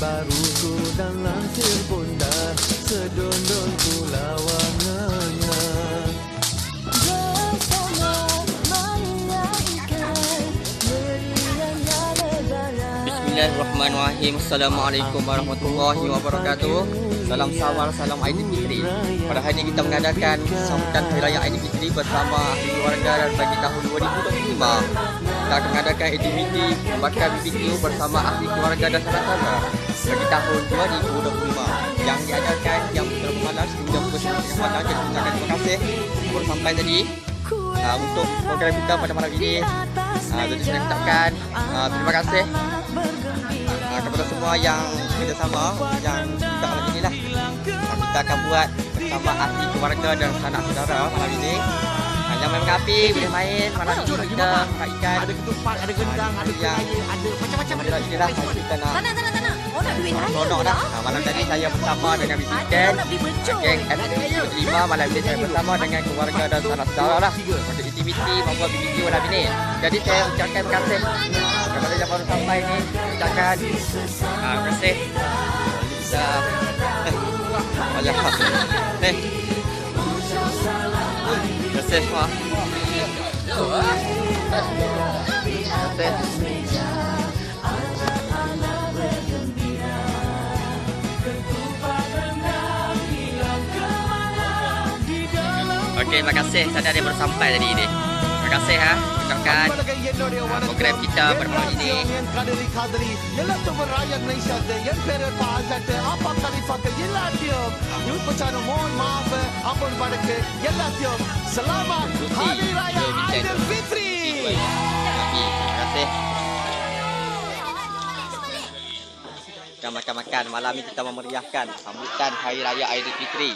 baru dan lansir bunda lawangannya. Bismillahirrahmanirrahim. Assalamualaikum warahmatullahi wabarakatuh. Salam Sawal, salam Aini Fitri. Pada hari ini kita mengadakan Sambutan Hari Raya Aini Fitri Bersama ahli warga dan bagi tahun 2025 kita akan mengadakan aktiviti membakar BBQ bersama ahli keluarga dan saudara bagi tahun 2025 yang diadakan jam berapa malam hingga pukul 9 malam. Jadi kita terima kasih baru sampai tadi uh, untuk program kita pada malam ini. Uh, jadi saya ucapkan uh, terima kasih uh, kepada semua yang bekerjasama yang kita malam ini lah. Uh, kita akan buat bersama ahli keluarga dan sanak saudara malam ini. Api boleh main malam ini kita makan ikan. Ada ketupat, ada gendang, ada kaya, ada macam-macam ada. Inilah inilah kita nak Tak nak, tak nak, tak nak. Oh nak duit saya Ronok dah. Ha, malam tadi saya bersama dengan Bibi Ada Ken. nak beli bencong. Geng F5 malam ini saya bersama dengan keluarga dan sanak saudara lah. Untuk aktiviti membuat BBQ malam ini. Jadi saya ucapkan terima kasih kepada yang baru sampai ni. Ucapkan ha, terima kasih. Eh, banyak hak. Okey, terima kasih. Saya ada yang baru sampai tadi ni Terima kasih ha. Ucapkan program kita pada malam ini. காதலி காதலி எல்லாத்துக்கும் ராயன் நைஷாத்து என் பேரு பாசட்டு அப்பா கலிஃபாக்கு எல்லாத்தையும் யூப்பச்சாரம் மோன் மாவ அப்பன் படக்கு எல்லாத்தையும் சலாமா ஹாரி ராயா ஐடல் Fitri Nabi, terima kasih. Kita makan-makan. Malam ni kita memeriahkan sambutan Hari Raya Aidilfitri.